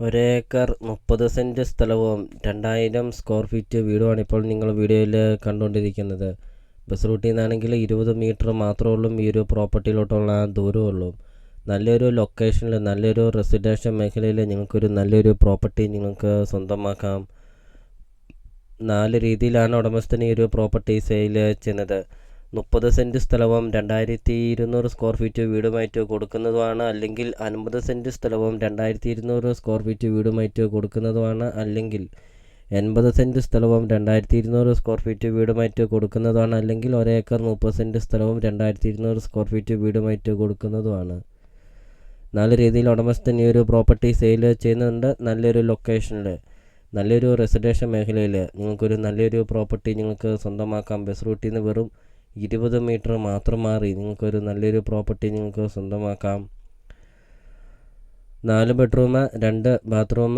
ഒരേക്കർ മുപ്പത് സെന്റ് സ്ഥലവും രണ്ടായിരം സ്ക്വയർ ഫീറ്റ് വീടുമാണ് ഇപ്പോൾ നിങ്ങൾ വീഡിയോയിൽ കണ്ടുകൊണ്ടിരിക്കുന്നത്. ബസ് റൂട്ടിൽ നിന്നാണെങ്കിൽ ഇരുപത് മീറ്റർ മാത്രമേ ഉള്ളൂ. ഈ ഒരു പ്രോപ്പർട്ടിയിലോട്ടുള്ള ദൂരമുള്ളൂ നല്ലൊരു ലൊക്കേഷനിൽ നല്ലൊരു റെസിഡൻഷ്യൽ മേഖലയിൽ നിങ്ങൾക്കൊരു നല്ലൊരു പ്രോപ്പർട്ടി നിങ്ങൾക്ക് സ്വന്തമാക്കാം. നാല് രീതിയിലാണ് ഉടമസ്ഥൻ ഈ ഒരു പ്രോപ്പർട്ടി സെയിൽ ചെയ്യുന്നത്. മുപ്പത് സെന്റ് സ്ഥലവും രണ്ടായിരത്തി ഇരുന്നൂറ് സ്ക്വയർ ഫീറ്റ് വീടുമായിട്ട് കൊടുക്കുന്നതുമാണ്. അല്ലെങ്കിൽ അൻപത് സെന്റ് സ്ഥലവും രണ്ടായിരത്തി ഇരുന്നൂറ് സ്ക്വയർ ഫീറ്റ് വീടുമായിട്ട് കൊടുക്കുന്നതുമാണ്. അല്ലെങ്കിൽ എൺപത് സെന്റ് സ്ഥലവും രണ്ടായിരത്തി ഇരുന്നൂറ് സ്ക്വയർ ഫീറ്റ് വീടുമായിട്ട് കൊടുക്കുന്നതുമാണ്. അല്ലെങ്കിൽ ഒരേക്കർ മുപ്പത് സെന്റ് സ്ഥലവും രണ്ടായിരത്തി ഇരുന്നൂറ് സ്ക്വയർ ഫീറ്റ് വീടുമായിട്ട് കൊടുക്കുന്നതുമാണ്. നല്ല രീതിയിൽ ഉടമസ്ഥൻ ഈ ഒരു പ്രോപ്പർട്ടി സെയിൽ ചെയ്യുന്നുണ്ട്. നല്ലൊരു ലൊക്കേഷനിൽ നല്ലൊരു റെസിഡൻഷ്യൽ മേഖലയിൽ നിങ്ങൾക്കൊരു നല്ലൊരു പ്രോപ്പർട്ടി നിങ്ങൾക്ക് സ്വന്തമാക്കാം. ബസ് റൂട്ടിൽ നിന്ന് വെറും ഇരുപത് മീറ്റർ മാത്രം മാറി നിങ്ങൾക്കൊരു നല്ലൊരു പ്രോപ്പർട്ടി നിങ്ങൾക്ക് സ്വന്തമാക്കാം. നാല് ബെഡ്റൂം രണ്ട് bathroom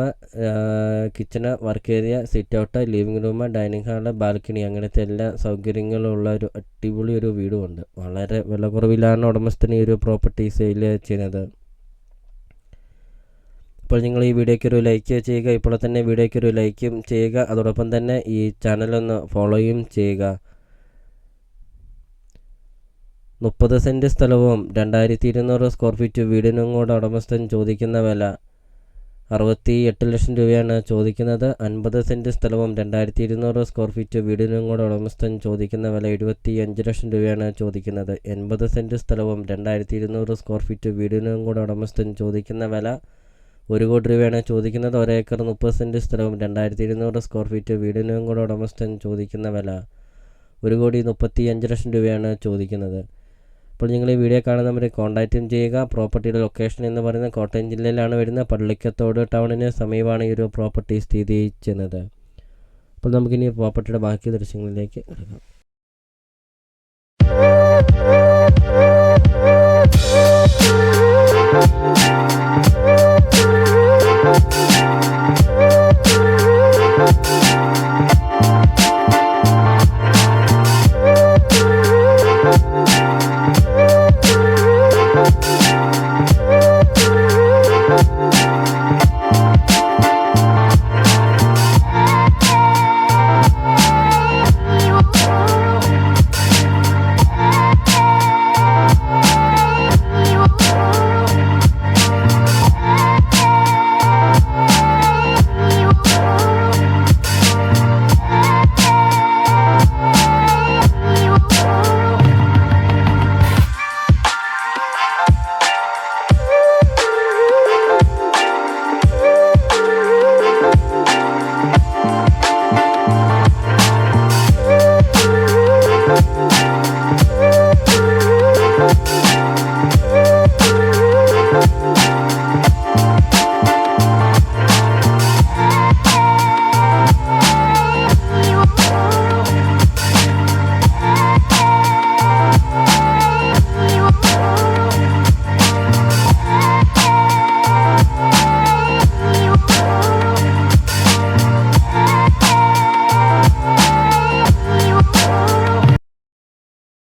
kitchen work area sit out living room dining hall balcony. അങ്ങനത്തെ എല്ലാ സൗകര്യങ്ങളുള്ള ഒരു അടിപൊളി ഒരു വീടുമുണ്ട്. വളരെ വിലക്കുറവിലാണ് ഉടമസ്ഥന് ഈ ഒരു പ്രോപ്പർട്ടി സെയിൽ ചെയ്യുന്നത്. അപ്പോൾ നിങ്ങൾ ഈ വീഡിയോയ്ക്ക് ഒരു ലൈക്ക് ചെയ്യുക ഇപ്പോൾ തന്നെ വീഡിയോയ്ക്ക് ഒരു ലൈക്കും ചെയ്യുക. അതോടൊപ്പം തന്നെ ഈ ചാനലൊന്ന് ഫോളോയും ചെയ്യുക. മുപ്പത് സെന്റ് സ്ഥലവും രണ്ടായിരത്തി ഇരുന്നൂറ് സ്ക്വയർ ഫീറ്റ് വീടിനും കൂടെ ഉടമസ്ഥൻ ചോദിക്കുന്ന വില അറുപത്തി എട്ട് ലക്ഷം രൂപയാണ്. ചോദിക്കുന്നത് അൻപത് സെന്റ് സ്ഥലവും രണ്ടായിരത്തി ഇരുന്നൂറ് സ്ക്വയർ ഫീറ്റ് വീടിനും കൂടെ ഉടമസ്ഥൻ ചോദിക്കുന്ന വില എഴുപത്തി അഞ്ച് ലക്ഷം രൂപയാണ് ചോദിക്കുന്നത്. എൺപത് സെന്റ് സ്ഥലവും രണ്ടായിരത്തി ഇരുന്നൂറ് സ്ക്വയർ ഫീറ്റ് വീടിനും കൂടെ ഉടമസ്ഥൻ ചോദിക്കുന്ന വില ഒരു കോടി രൂപയാണ്. ചോദിക്കുന്നത് ഒരേക്കർ മുപ്പത് സെന്റ് സ്ഥലവും രണ്ടായിരത്തി ഇരുന്നൂറ് സ്ക്വയർ ഫീറ്റ് വീടിനും കൂടെ ഉടമസ്ഥൻ ചോദിക്കുന്ന വില ഒരു കോടി മുപ്പത്തി അഞ്ച് ലക്ഷം രൂപയാണ് ചോദിക്കുന്നത്. അപ്പോൾ നിങ്ങൾ ഈ വീഡിയോ കാണുന്ന കാണുന്നവരെ കോൺടാക്റ്റും ചെയ്യുക. പ്രോപ്പർട്ടിയുടെ ലൊക്കേഷൻ എന്ന് പറയുന്നത് കോട്ടയം ജില്ലയിലാണ് വരുന്നത്. പള്ളിക്കത്തോട് ടൗണിന് സമീപമാണ് ഈ ഒരു പ്രോപ്പർട്ടി സ്ഥിതി ചെയ്യുന്നത്. അപ്പോൾ നമുക്കിനി പ്രോപ്പർട്ടിയുടെ ബാക്കി ദൃശ്യങ്ങളിലേക്ക് എടുക്കാം